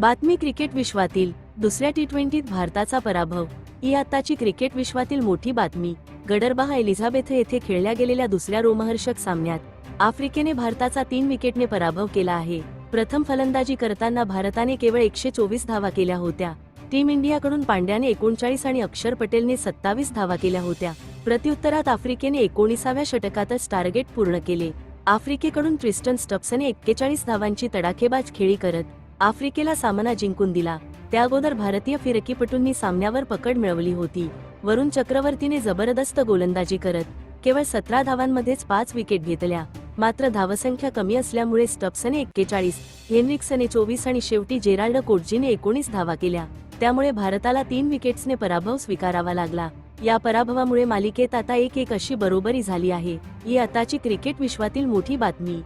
बातमी क्रिकेट विश्वातील दुसऱ्या टी ट्वेंटीत भारताचा पराभव. ही आताची क्रिकेट विश्वातील मोठी बातमी. गडरबाहा एलिझाबेथ येथे खेळल्या गेलेल्या दुसऱ्या रोमहर्षक सामन्यात आफ्रिकेने भारताचा तीन विकेटने पराभव केला आहे. प्रथम फलंदाजी करताना भारताने केवळ एकशे चोवीस धावा केल्या होत्या. टीम इंडियाकडून पांड्याने एकोणचाळीस आणि अक्षर पटेलने सत्तावीस धावा केल्या होत्या. प्रत्युत्तरात आफ्रिकेने एकोणीसाव्या षटकातच टार्गेट पूर्ण केले. आफ्रिकेकडून ट्रिस्टन स्टप्सने एक्केचाळीस धावांची तडाखेबाज खेळी करत आफ्रिकेला सामना जिंकून दिला. त्या अगोदर भारतीय फिरकीपटूंनी सामन्यावर पकड मिळवली होती. वरुण चक्रवर्तीने जबरदस्त गोलंदाजी करत केवळ सतरा धावांमध्येच पाच विकेट घेतल्या. मात्र धावसंख्या कमी असल्यामुळे स्टप्सने एक्केचाळीस हेनरिक्सने चोवीस आणि शेवटी जेराल्ड कोटजीने एकोणीस धावा केल्या. त्यामुळे भारताला तीन विकेट्सने पराभव स्वीकारावा लागला. या पराभवामुळे मालिकेत आता एक एक अशी बरोबरी झाली आहे. ही आताची क्रिकेट विश्वातील मोठी बातमी.